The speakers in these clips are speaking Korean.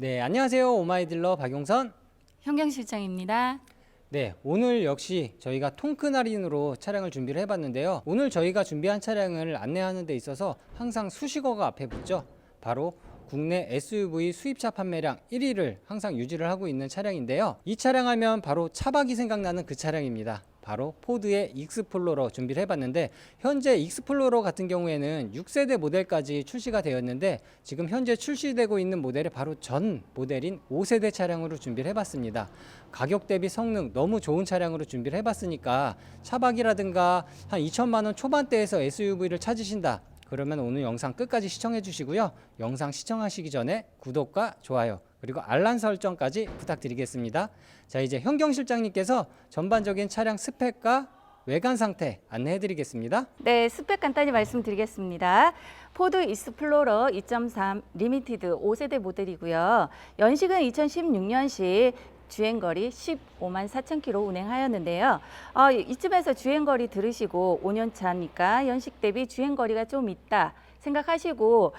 네, 안녕하세요. 오마이딜러 박용선. 현경실장입니다. 네, 오늘 역시 저희가 통큰 할인으로 차량을 준비를 해봤는데요. 오늘 저희가 준비한 차량을 안내하는 데 있어서 항상 수식어가 앞에 붙죠. 바로 국내 SUV 수입차 판매량 1위를 항상 유지를 하고 있는 차량인데요. 이 차량 하면 바로 차박이 생각나는 그 차량입니다. 바로 포드의 익스플로러 준비를 해봤는데 현재 익스플로러 같은 경우에는 6세대 모델까지 출시가 되었는데 지금 현재 출시되고 있는 모델의 바로 전 모델인 5세대 차량으로 준비를 해봤습니다. 가격 대비 성능 너무 좋은 차량으로 준비를 해봤으니까 차박이라든가 한 2천만 원 초반대에서 SUV를 찾으신다. 그러면 오늘 영상 끝까지 시청해 주시고요. 영상 시청하시기 전에 구독과 좋아요 그리고 알람 설정까지 부탁드리겠습니다. 자 이제 현경 실장님께서 전반적인 차량 스펙과 외관 상태 안내해 드리겠습니다. 네, 스펙 간단히 말씀드리겠습니다. 포드 익스플로러 2.3 리미티드 5세대 모델이고요. 연식은 2016년식 주행거리 15만 4천 킬로 운행하였는데요. 어, 이쯤에서 주행거리 들으시고 5년 차니까 연식 대비 주행거리가 좀 있다 생각하시고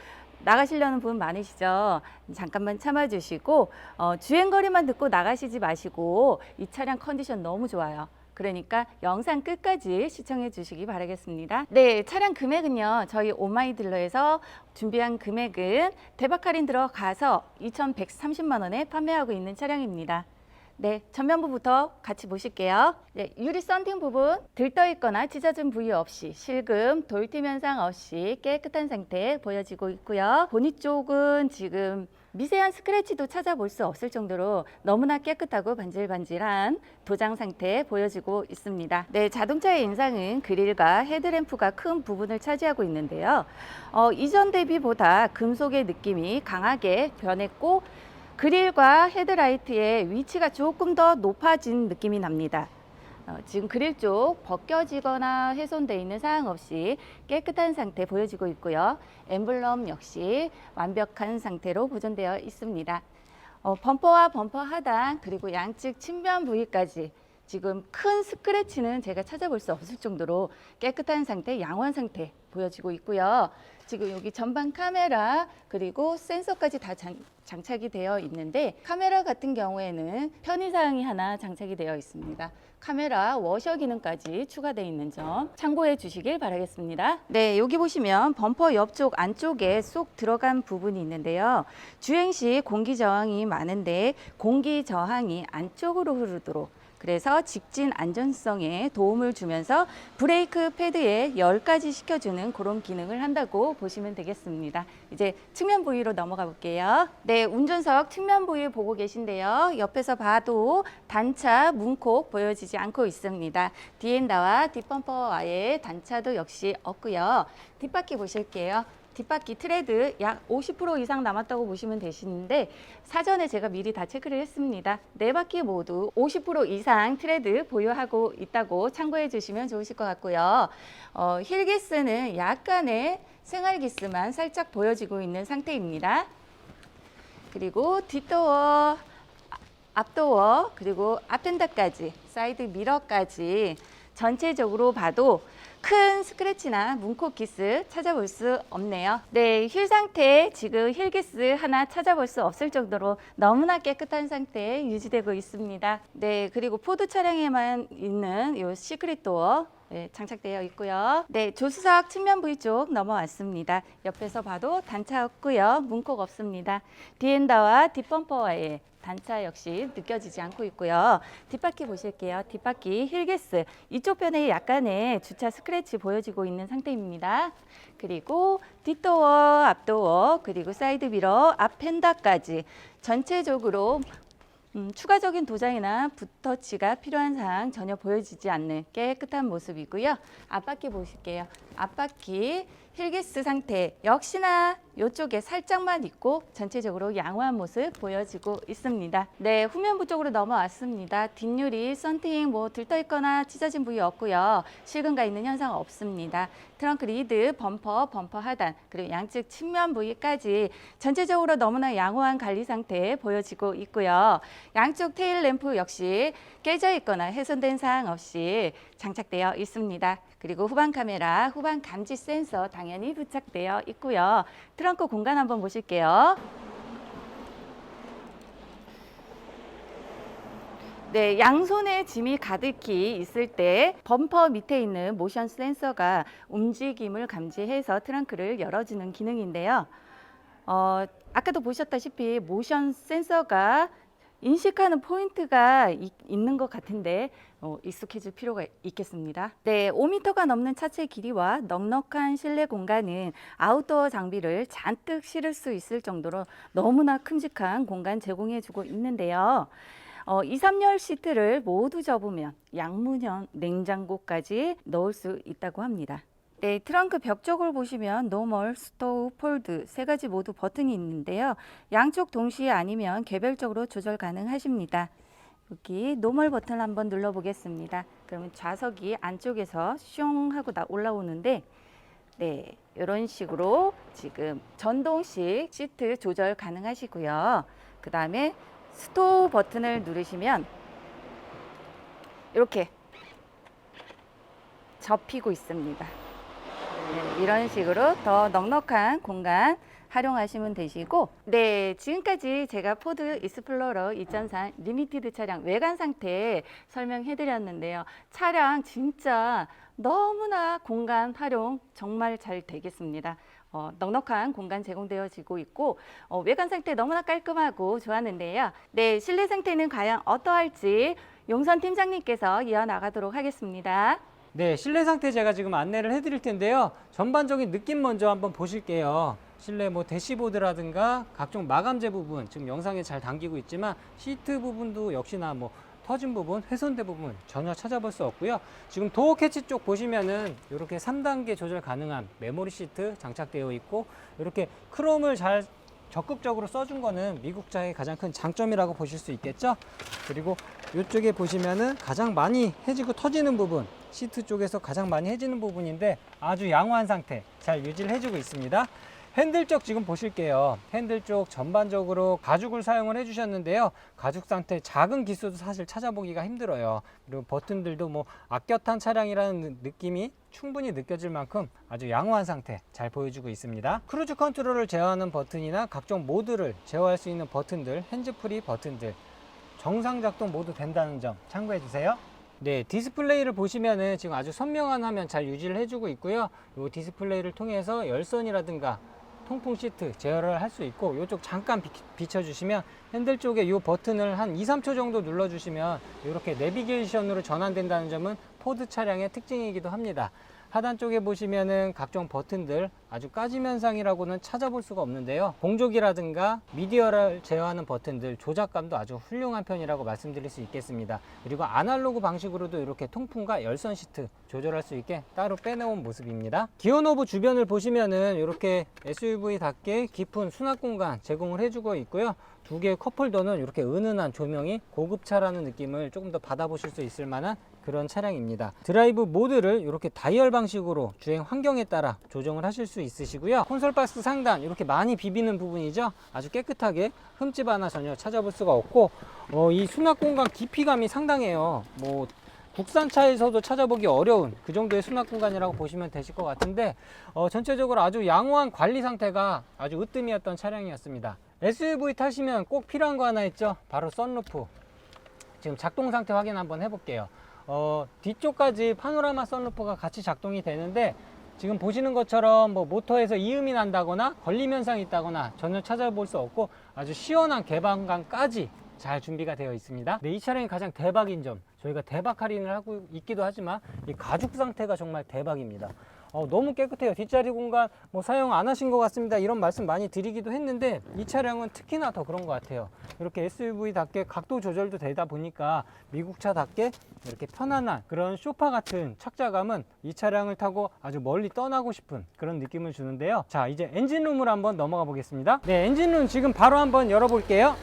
나가시려는 분 많으시죠? 잠깐만 참아주시고 어, 주행거리만 듣고 나가시지 마시고 이 차량 컨디션 너무 좋아요. 그러니까 영상 끝까지 시청해 주시기 바라겠습니다. 네, 차량 금액은요. 저희 오마이딜러에서 준비한 금액은 대박 할인 들어가서 2,130만 원에 판매하고 있는 차량입니다. 네, 전면부부터 같이 보실게요. 네, 유리 썬팅 부분 들떠 있거나 찢어진 부위 없이 실금, 돌팀 현상 없이 깨끗한 상태 보여지고 있고요. 보니 쪽은 지금 미세한 스크래치도 찾아볼 수 없을 정도로 너무나 깨끗하고 반질반질한 도장 상태 보여지고 있습니다. 네, 자동차의 인상은 그릴과 헤드램프가 큰 부분을 차지하고 있는데요. 어, 이전 대비보다 금속의 느낌이 강하게 변했고 그릴과 헤드라이트의 위치가 조금 더 높아진 느낌이 납니다. 어, 지금 그릴 쪽 벗겨지거나 훼손돼 있는 사항 없이 깨끗한 상태 보여지고 있고요. 엠블럼 역시 완벽한 상태로 보존되어 있습니다. 어, 범퍼와 범퍼 하단 그리고 양측 측면 부위까지 지금 큰 스크래치는 제가 찾아볼 수 없을 정도로 깨끗한 상태, 양호한 상태 보여지고 있고요. 지금 여기 전방 카메라 그리고 센서까지 다 장, 장착이 되어 있는데 카메라 같은 경우에는 편의사항이 하나 장착이 되어 있습니다. 카메라 워셔 기능까지 추가되어 있는 점 참고해 주시길 바라겠습니다. 네, 여기 보시면 범퍼 옆쪽 안쪽에 쏙 들어간 부분이 있는데요. 주행 시 공기 저항이 많은데 공기 저항이 안쪽으로 흐르도록 그래서 직진 안전성에 도움을 주면서 브레이크 패드에 열까지 시켜주는 그런 기능을 한다고 보시면 되겠습니다. 이제 측면 부위로 넘어가 볼게요. 네, 운전석 측면 부위 보고 계신데요. 옆에서 봐도 단차 문콕 보여지지 않고 있습니다. 디엔다와 뒷범퍼와의 단차도 역시 없고요. 뒷바퀴 보실게요. 뒷바퀴 트레드 약 50% 이상 남았다고 보시면 되시는데 사전에 제가 미리 다 체크를 했습니다. 네 바퀴 모두 50% 이상 트레드 보유하고 있다고 참고해 주시면 좋으실 것 같고요. 어, 힐기스는 약간의 생활기스만 살짝 보여지고 있는 상태입니다. 그리고 뒷도어, 앞도어, 그리고 앞텐다까지, 사이드 미러까지 전체적으로 봐도 큰 스크래치나 문콕 기스 찾아볼 수 없네요. 네, 휠 상태 지금 힐 기스 하나 찾아볼 수 없을 정도로 너무나 깨끗한 상태에 유지되고 있습니다. 네, 그리고 포드 차량에만 있는 이 시크릿 도어 네, 장착되어 있고요. 네, 조수석 측면 부위 쪽 넘어왔습니다. 옆에서 봐도 단차 없고요. 문콕 없습니다. 디엔다와 뒷범퍼와의 단차 역시 느껴지지 않고 있고요. 뒷바퀴 보실게요. 뒷바퀴 힐게스 이쪽 편에 약간의 주차 스크래치 보여지고 있는 상태입니다. 그리고 뒷도어, 앞도어, 그리고 사이드 미러, 앞 펜다까지 전체적으로 음, 추가적인 도장이나 붓터치가 필요한 사항 전혀 보여지지 않는 깨끗한 모습이고요. 앞바퀴 보실게요. 앞바퀴 힐기스 상태 역시나 이쪽에 살짝만 있고 전체적으로 양호한 모습 보여지고 있습니다. 네, 후면부 쪽으로 넘어왔습니다. 뒷유리 썬팅 뭐 들떠 있거나 찢어진 부위 없고요. 실금가 있는 현상 없습니다. 트렁크 리드, 범퍼, 범퍼 하단 그리고 양측 측면 부위까지 전체적으로 너무나 양호한 관리 상태 보여지고 있고요. 양쪽 테일 램프 역시 깨져 있거나 훼손된 사항 없이 장착되어 있습니다. 그리고 후방 카메라, 후방 감지 센서 당연히 부착되어 있고요. 트렁크 공간 한번 보실게요. 네, 양손에 짐이 가득히 있을 때 범퍼 밑에 있는 모션 센서가 움직임을 감지해서 트렁크를 열어주는 기능인데요. 어, 아까도 보셨다시피 모션 센서가 인식하는 포인트가 이- 있는 것 같은데 어, 익숙해질 필요가 있겠습니다. 네, 5m가 넘는 차체 길이와 넉넉한 실내 공간은 아웃도어 장비를 잔뜩 실을 수 있을 정도로 너무나 큼직한 공간 제공해주고 있는데요. 어, 2, 3열 시트를 모두 접으면 양문형 냉장고까지 넣을 수 있다고 합니다. 네, 트렁크 벽 쪽을 보시면 노멀, 스토우, 폴드 세 가지 모두 버튼이 있는데요. 양쪽 동시에 아니면 개별적으로 조절 가능하십니다. 여기 노멀 버튼 한번 눌러 보겠습니다. 그러면 좌석이 안쪽에서 슝 하고 나 올라오는데 네, 이런 식으로 지금 전동식 시트 조절 가능하시고요. 그 다음에 스토우 버튼을 누르시면 이렇게 접히고 있습니다. 네, 이런 식으로 더 넉넉한 공간 활용하시면 되시고 네 지금까지 제가 포드 익스플로러 2.3 리미티드 차량 외관 상태 설명해 드렸는데요. 차량 진짜 너무나 공간 활용 정말 잘 되겠습니다. 어, 넉넉한 공간 제공되어지고 있고 어, 외관 상태 너무나 깔끔하고 좋았는데요. 네 실내 상태는 과연 어떠할지 용선 팀장님께서 이어나가도록 하겠습니다 네, 실내 상태 제가 지금 안내를 해드릴 텐데요. 전반적인 느낌 먼저 한번 보실게요. 실내 뭐 대시보드라든가 각종 마감재 부분 지금 영상에 잘 담기고 있지만 시트 부분도 역시나 뭐 터진 부분, 훼손된 부분 전혀 찾아볼 수 없고요. 지금 도어 캐치 쪽 보시면은 이렇게 3단계 조절 가능한 메모리 시트 장착되어 있고 이렇게 크롬을 잘 적극적으로 써준 거는 미국차의 가장 큰 장점이라고 보실 수 있겠죠. 그리고 이쪽에 보시면은 가장 많이 해지고 터지는 부분 시트 쪽에서 가장 많이 해지는 부분인데 아주 양호한 상태 잘 유지를 해주고 있습니다. 핸들 쪽 지금 보실게요. 핸들 쪽 전반적으로 가죽을 사용을 해주셨는데요. 가죽 상태 작은 기수도 사실 찾아보기가 힘들어요. 그리고 버튼들도 뭐 아껴 탄 차량이라는 느낌이 충분히 느껴질 만큼 아주 양호한 상태 잘 보여주고 있습니다. 크루즈 컨트롤을 제어하는 버튼이나 각종 모드를 제어할 수 있는 버튼들, 핸즈프리 버튼들 정상 작동 모두 된다는 점 참고해 주세요. 네, 디스플레이를 보시면은 지금 아주 선명한 화면 잘 유지를 해주고 있고요. 이 디스플레이를 통해서 열선이라든가 통풍 시트 제어를 할 수 있고 이쪽 잠깐 비, 비춰주시면 핸들 쪽에 이 버튼을 한 2, 3초 정도 눌러주시면 이렇게 내비게이션으로 전환된다는 점은 포드 차량의 특징이기도 합니다. 하단 쪽에 보시면은 각종 버튼들 아주 까지면상이라고는 찾아볼 수가 없는데요. 공조기라든가 미디어를 제어하는 버튼들 조작감도 아주 훌륭한 편이라고 말씀드릴 수 있겠습니다. 그리고 아날로그 방식으로도 이렇게 통풍과 열선 시트 조절할 수 있게 따로 빼놓은 모습입니다. 기어 노브 주변을 보시면은 이렇게 SUV답게 깊은 수납 공간 제공을 해주고 있고요. 두 개의 컵홀더는 이렇게 은은한 조명이 고급차라는 느낌을 조금 더 받아보실 수 있을 만한 그런 차량입니다. 드라이브 모드를 이렇게 다이얼 방식으로 주행 환경에 따라 조정을 하실 수 있으시고요. 콘솔 박스 상단 이렇게 많이 비비는 부분이죠. 아주 깨끗하게 흠집 하나 전혀 찾아볼 수가 없고 어, 이 수납 공간 깊이감이 상당해요. 뭐 국산차에서도 찾아보기 어려운 그 정도의 수납 공간이라고 보시면 되실 것 같은데 어, 전체적으로 아주 양호한 관리 상태가 아주 으뜸이었던 차량이었습니다. SUV 타시면 꼭 필요한 거 하나 있죠. 바로 썬루프. 지금 작동 상태 확인 한번 해볼게요. 어, 뒤쪽까지 파노라마 썬루프가 같이 작동이 되는데 지금 보시는 것처럼 뭐 모터에서 이음이 난다거나 걸림 현상이 있다거나 전혀 찾아볼 수 없고 아주 시원한 개방감까지 잘 준비가 되어 있습니다. 네, 이 차량이 가장 대박인 점 저희가 대박 할인을 하고 있기도 하지만 이 가죽 상태가 정말 대박입니다. 어, 너무 깨끗해요. 뒷자리 공간 뭐 사용 안 하신 것 같습니다. 이런 말씀 많이 드리기도 했는데 이 차량은 특히나 더 그런 것 같아요. 이렇게 SUV답게 각도 조절도 되다 보니까 미국차답게 이렇게 편안한 그런 쇼파 같은 착자감은 이 차량을 타고 아주 멀리 떠나고 싶은 그런 느낌을 주는데요. 자, 이제 엔진룸으로 한번 넘어가 보겠습니다. 네, 엔진룸 지금 바로 한번 열어볼게요.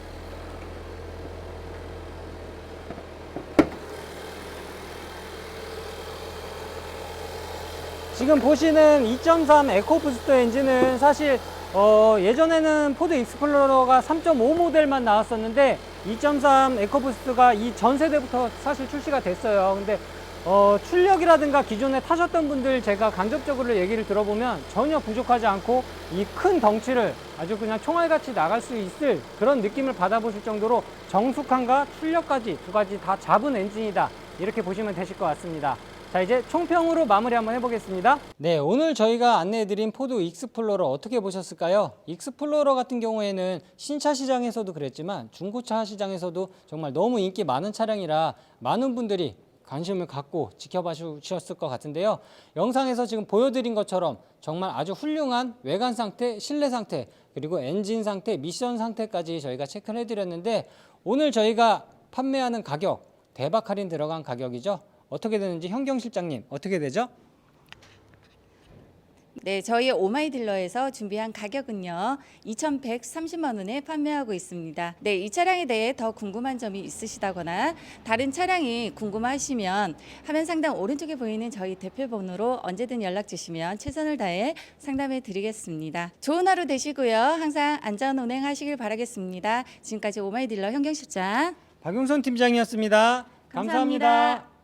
지금 보시는 2.3 에코부스터 엔진은 사실 어, 예전에는 포드 익스플로러가 3.5 모델만 나왔었는데 2.3 에코부스트가 이 전 세대부터 사실 출시가 됐어요. 근데 어, 출력이라든가 기존에 타셨던 분들 제가 간접적으로 얘기를 들어보면 전혀 부족하지 않고 이 큰 덩치를 아주 그냥 총알같이 나갈 수 있을 그런 느낌을 받아보실 정도로 정숙함과 출력까지 두 가지 다 잡은 엔진이다. 이렇게 보시면 되실 것 같습니다. 자 이제 총평으로 마무리 한번 해보겠습니다. 네 오늘 저희가 안내해드린 포드 익스플로러 어떻게 보셨을까요? 익스플로러 같은 경우에는 신차 시장에서도 그랬지만 중고차 시장에서도 정말 너무 인기 많은 차량이라 많은 분들이 관심을 갖고 지켜봐 주셨을 것 같은데요. 영상에서 지금 보여드린 것처럼 정말 아주 훌륭한 외관 상태, 실내 상태, 그리고 엔진 상태, 미션 상태까지 저희가 체크를 해드렸는데 오늘 저희가 판매하는 가격 대박 할인 들어간 가격이죠. 어떻게 되는지 현경 실장님 어떻게 되죠? 네, 저희 오마이 딜러에서 준비한 가격은요. 2,130만 원에 판매하고 있습니다. 네, 이 차량에 대해 더 궁금한 점이 있으시다거나 다른 차량이 궁금하시면 화면 상단 오른쪽에 보이는 저희 대표 번호로 언제든 연락 주시면 최선을 다해 상담해 드리겠습니다. 좋은 하루 되시고요. 항상 안전 운행하시길 바라겠습니다. 지금까지 오마이 딜러 현경 실장 박용선 팀장이었습니다 감사합니다. 감사합니다.